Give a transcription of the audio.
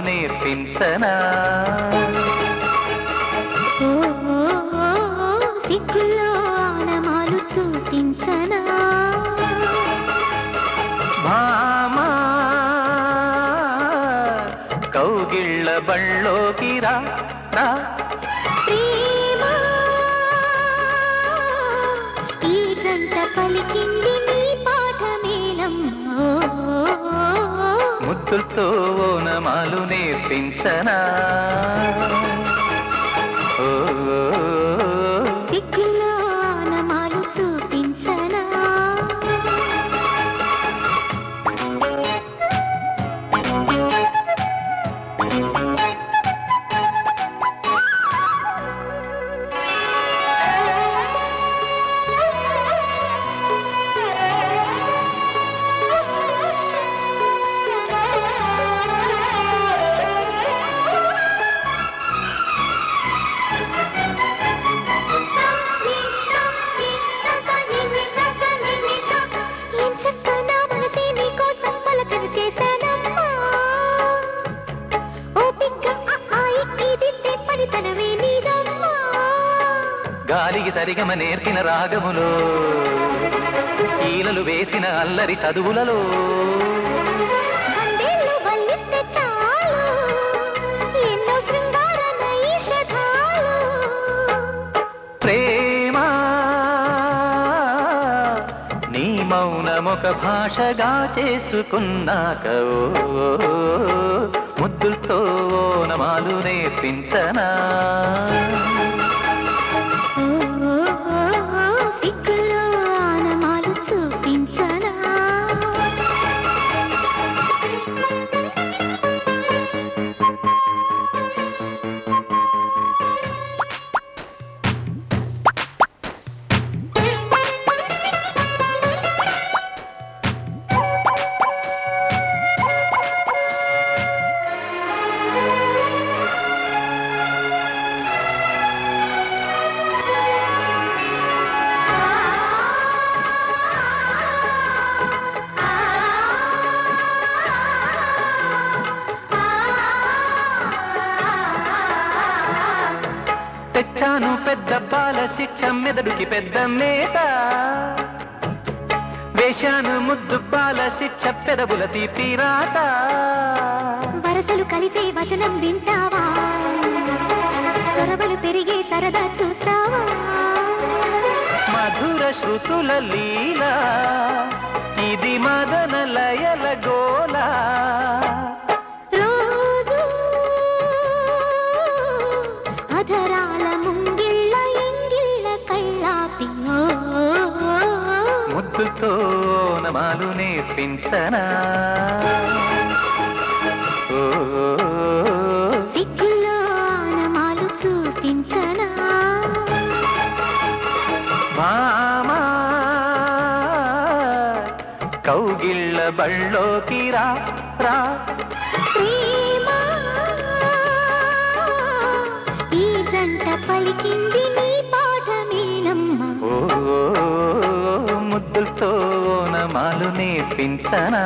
నేర్పించనా? ఓ, ఓ, ఓ, సిగ్గులో ఆనమాలు చూపించనా? భామా కౌగిళ్ళ బళ్ళోకి రా. ఓ, ఓనమాలు నేర్పించనా? ఓ, గాలికి సరిగమ నేర్పిన రాగములో. ఈలలు వేసిన అల్లరి చదువులలో. ప్రేమ నీ మౌనమొక భాషగా చేసుకున్నాక ఓ, ముద్దులతో ఓనమాలు నేర్పించనా? తెచ్చాను పెద్ద బాల శిక్ష మెదడుకి పెద్ద మేత. వేశాను ముద్దు బాల శిక్ష పెదవుల తీపి రాత. వరసలు కలిసే వచనం వింటావా? చొరవలు పెరిగే సరదా చూస్తావా? మధుర శృతుల లీల ఇది మదన లయల గోల ముద్దుతో నమాలు నేర్పించనా. సిగ్గులో ఆనమాలు చూపించనా? భామా కౌగిళ్ళ బళ్ళోకి రా రా. పలికింది నీ పాఠమేనమ్మా ఓ ముద్దులతో నమాలు నేర్పించనా?